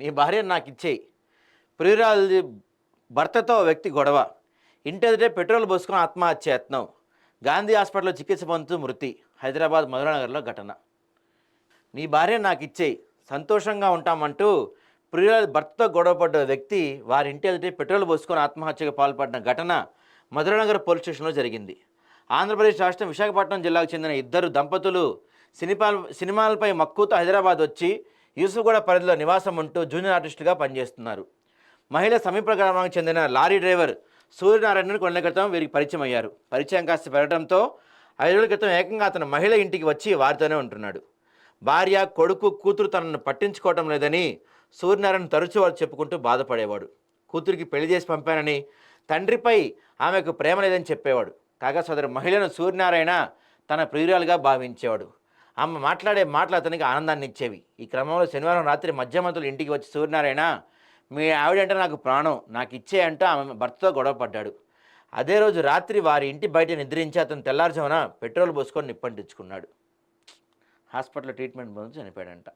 నీ భార్య నాకు ఇచ్చేయి ప్రియురాలు భర్తతో వ్యక్తి గొడవ. ఇంటి ఎదుటే పెట్రోల్ పోసుకుని ఆత్మహత్య యత్నం గాంధీ హాస్పిటల్లో చికిత్స పొందుతూ మృతి. హైదరాబాద్ మధురానగర్లో ఘటన. నీ భార్య నాకు ఇచ్చేయి సంతోషంగా ఉంటామంటూ ప్రియురాలు భర్తతో గొడవపడ్డ వ్యక్తి వారి ఇంటి ఎదుటే పెట్రోల్ పోసుకొని ఆత్మహత్యకు పాల్పడిన ఘటన మధురానగర్ పోలీస్ స్టేషన్లో జరిగింది. ఆంధ్రప్రదేశ్ రాష్ట్రం విశాఖపట్నం జిల్లాకు చెందిన ఇద్దరు దంపతులు సినిమా సినిమాలపై మక్కువతో హైదరాబాద్ వచ్చి యూసుఫ్గూడ పరిధిలో నివాసం ఉంటూ జూనియర్ ఆర్టిస్టుగా పనిచేస్తున్నారు. మహిళ సమీప గ్రామానికి చెందిన లారీ డ్రైవర్ సూర్యనారాయణను కొన్న క్రితం వీరికి పరిచయం అయ్యారు పరిచయం కాస్త పెరగడంతో ఐదు రోజుల క్రితం ఏకంగా అతను మహిళ ఇంటికి వచ్చి వారితోనే ఉంటున్నాడు. భార్య కొడుకు కూతురు తనను పట్టించుకోవటం లేదని సూర్యనారాయణ తరచూ వారు చెప్పుకుంటూ బాధపడేవాడు. కూతురికి పెళ్ళి చేసి పంపానని తండ్రిపై ఆమెకు ప్రేమ లేదని చెప్పేవాడు. కాగా సోదరు మహిళను సూర్యనారాయణ తన ప్రియురాలుగా భావించేవాడు. ఆమె మాట్లాడే మాటలు అతనికి ఆనందాన్ని ఇచ్చేవి. ఈ క్రమంలో శనివారం రాత్రి మధ్యమంతులు ఇంటికి వచ్చి సూర్యనారాయణ మీ ఆవిడంటే నాకు ప్రాణం. నాకు ఇచ్చే అంటూ ఆమె భర్తతో గొడవ పడ్డాడు. అదే రోజు రాత్రి వారి ఇంటి బయట నిద్రించి అతను తెల్లారుజామున పెట్రోల్ పోసుకొని నిప్పంటించుకున్నాడు. హాస్పిటల్లో ట్రీట్మెంట్ పొందుతూ చనిపోయాడంట.